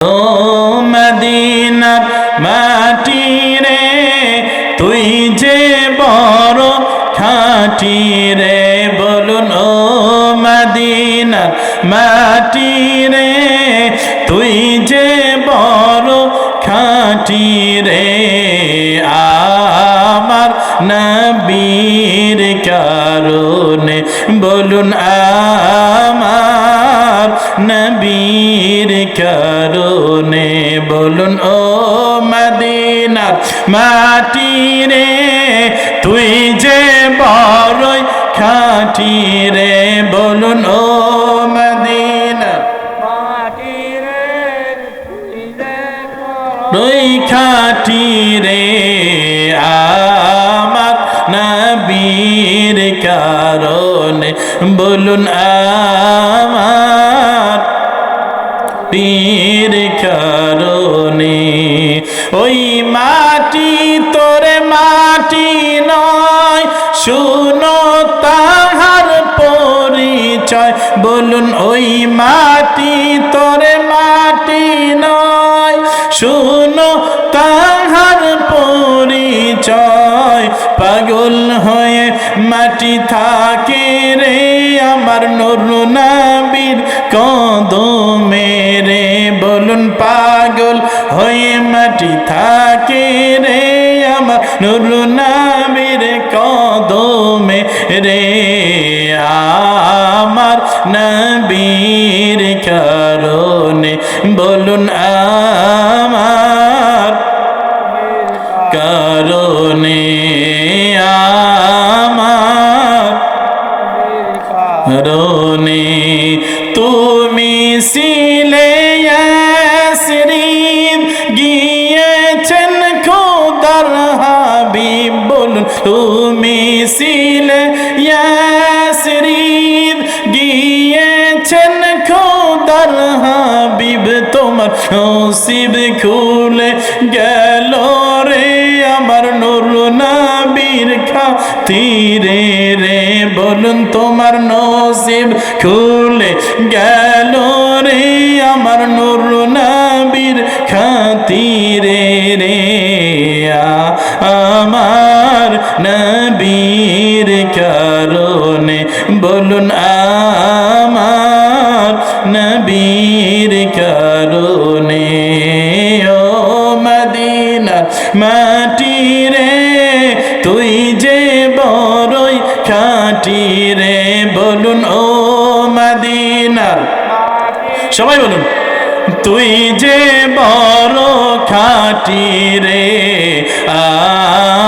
ও মদিনার মাটি রে তুই যে বড় খাঁটি রে বলুন ও মদিনার মাটি রে তুই যে বড় খাঁটি রে আমার নবীর কারণে, বলুন আমার নবীর মাটি রে তুই যে বড়ই খাঁটি রে বলুন ও মদিনার রই খাটি রে আমার নবীর কারণে বলুন আমার পীর কারণে। ওই মাটি মাটি নয়, শুনো তাহার পরিচয়। বলুন, ওই মাটি তোরে মাটি নয়, শুনো তাহার পরিচয়। পাগল হয়ে মাটি থাকে রে আমার নুরু নাবির কদমে রে। বলুন, পাগল হয়ে মাটি থাকে নুরু নাবির কদমে রে, আমার নবীর কারণে বলুন আমার কারণে আমার কারণে তুমি সিলে গিয়েছেন খোদার তুমি সিলে ইয়াসরিন গিয়েছেন খোদার হাবিব, তোমার নসিব খুলে গেল রে আমার নুর নাবির খাতিরে রে। বলুন, তোমার নসিব খুলে গেল রে নবীর কারণে বলুন আমার নবীর কারণে, ও মদিনা মাটি রে, তুই যে বড়ই খাটি রে, বলুন ও মদিনার সবাই বলুন, তুই যে বড় খাটি রে,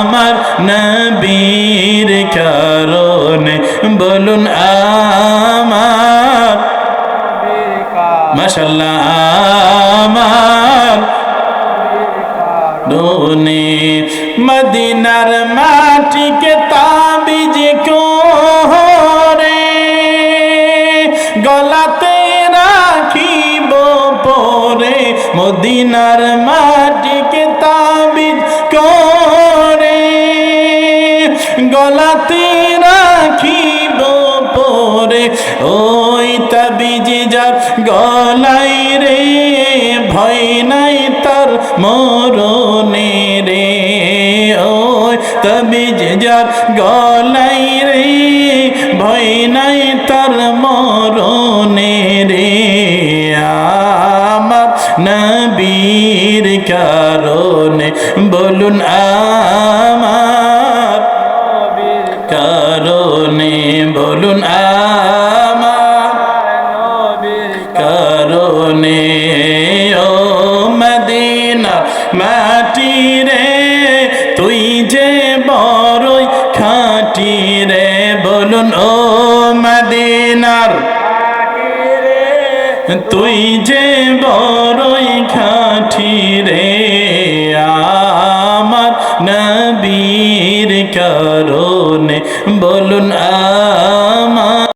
আমার নবীর মাশাল্লাহ আমার ডোনে মদিনার তাবিজ করে গলাতে রাখিব পরে মদিনার মাটিকে মরণে রে, ওই তাবিজ যার গলাই রে, ভয় নাই তার মরণে রে। আমার নবীর কারণে বলুন, আমার কারণে বলুন, আমার কারণে মাটি রে তুই যে বড়ই খাটি রে বলুন ও মদিনার। তুই যে বড়ই খাটি রে